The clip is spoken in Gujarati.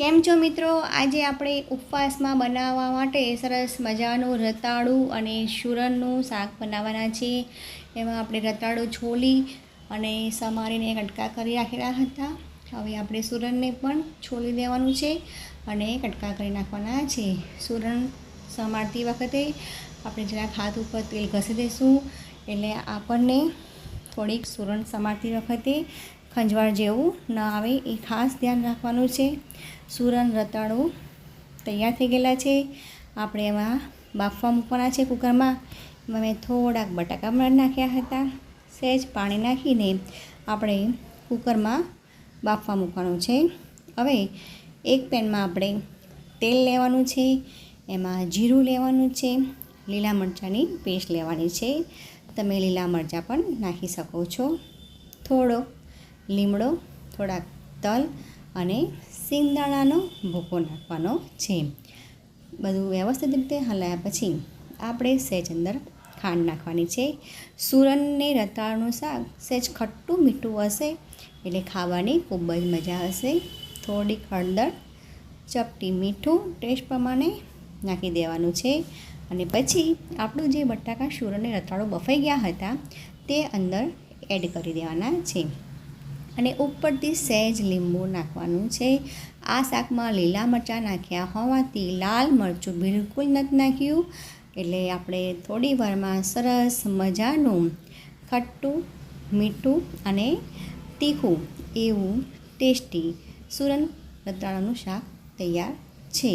કેમ છો મિત્રો? આજે આપણે ઉપવાસમાં બનાવવા માટે સરસ મજાનું રતાળું અને શુરનનું શાક બનાવવાના છીએ. એમાં આપણે રતાળું છોલી અને સમારીને કટકા કરી રાખેલા હતા. હવે આપણે સુરણને પણ છોલી દેવાનું છે અને કટકા કરી નાખવાના છે. સુરણ સમારતી વખતે આપણે જરાક હાથ ઉપર તેલ ઘસી દઈશું એટલે આપણને થોડીક સુરણ સમારતી વખતે ખંજવાળ જેવું ન આવે એ ખાસ ધ્યાન રાખવાનું છે. સુરણ રતાળું તૈયાર થઈ ગયેલા છે. આપણે એમાં બાફવા મૂકવાના છે કુકરમાં. એમાં મેં થોડાક બટાકા પણ નાખ્યા હતા. સહેજ પાણી નાખીને આપણે કુકરમાં બાફવા મૂકવાનું છે. હવે એક પેનમાં આપણે તેલ લેવાનું છે. એમાં જીરું લેવાનું છે. લીલા મરચાંની પેસ્ટ લેવાની છે. તમે લીલા મરચાં પણ નાખી શકો છો. થોડો લીમડો, થોડાક તલ અને સિંગદાણાનો ભૂકો નાખવાનો છે. બધું વ્યવસ્થિત રીતે હલાયા પછી આપણે સહેજ અંદર ખાંડ નાખવાની છે. સુરનને રતાળનું શાક સહેજ ખટ્ટું મીઠું હશે એટલે ખાવાની ખૂબ જ મજા હશે. થોડીક હળદર, ચપટી મીઠું ટેસ્ટ પ્રમાણે નાખી દેવાનું છે. અને પછી આપણું જે બટાકા સુરનને રતાળું બફાઈ ગયા હતા તે અંદર એડ કરી દેવાના છે. અને ઉપરથી સહેજ લીંબુ નાખવાનું છે. આ શાકમાં લીલા મરચાં નાખ્યા હોવાથી લાલ મરચું બિલકુલ નથી નાખ્યું. એટલે આપણે થોડી વારમાં સરસ મજાનું ખટ્ટું, મીઠું અને તીખું એવું ટેસ્ટી સુરન રતાળાનું શાક તૈયાર છે.